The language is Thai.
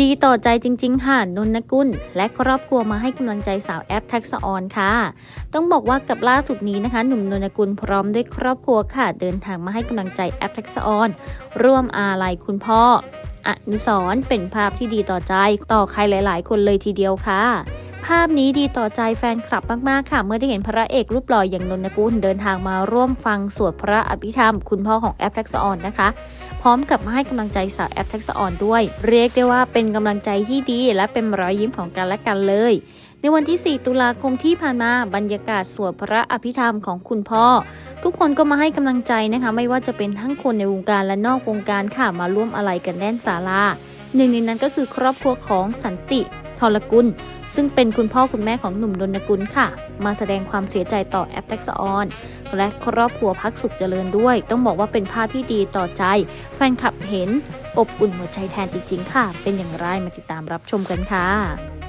ดีต่อใจจริง ๆ ค่ะนนนกุลและครอบครัวมาให้กำลังใจสาวแอปแท็กซ์ออนค่ะ ต้องบอกว่ากับล่าสุดนี้นะคะ หนุ่มนนกุลพร้อมด้วยครอบครัวค่ะ เดินทางมาให้กำลังใจแอปแท็กซ์ออน ร่วมอาลัยคุณพ่ออนุสรเป็นภาพที่ดีต่อใจต่อใครหลาย ๆ คนเลยทีเดียวค่ะ ภาพนี้ดีต่อใจแฟนคลับมากๆค่ะ เมื่อได้เห็นพระเอกรูปหล่ออย่างนนกุลเดินทางมาร่วมฟังสวดพระอภิธรรม คุณพ่อของแอปแท็กซ์ออนนะคะ พร้อมกับมาให้กำลังใจสาวแอปแท็กซ์ออนด้วย เรียกได้ว่าเป็นกำลังใจที่ดี และเป็นรอยยิ้มของกันและกันเลย ในวันที่ 4 ตุลาคมที่ผ่านมาบรรยากาศสวดพระอภิธรรมของคุณพ่อ ทุกคนก็มาให้กำลังใจนะคะ ไม่ว่าจะเป็นทั้งคนในวงการและนอกวงการค่ะมาร่วมอะไรกันแน่นศาลาหนึ่งในนั้นก็คือครอบครัวของสันติ ทรกุล ซึ่งเป็นคุณพ่อคุณแม่ของหนุ่มดนกุลค่ะ มาแสดงความเสียใจต่อแอปแท็กซ์ออนและครอบครัวพักสุขเจริญด้วย ต้องบอกว่าเป็นภาพที่ดีต่อใจ แฟนคลับเห็นอบอุ่นหัวใจแทนจริงๆ ค่ะ เป็นอย่างไรมาติดตามรับชมกันค่ะ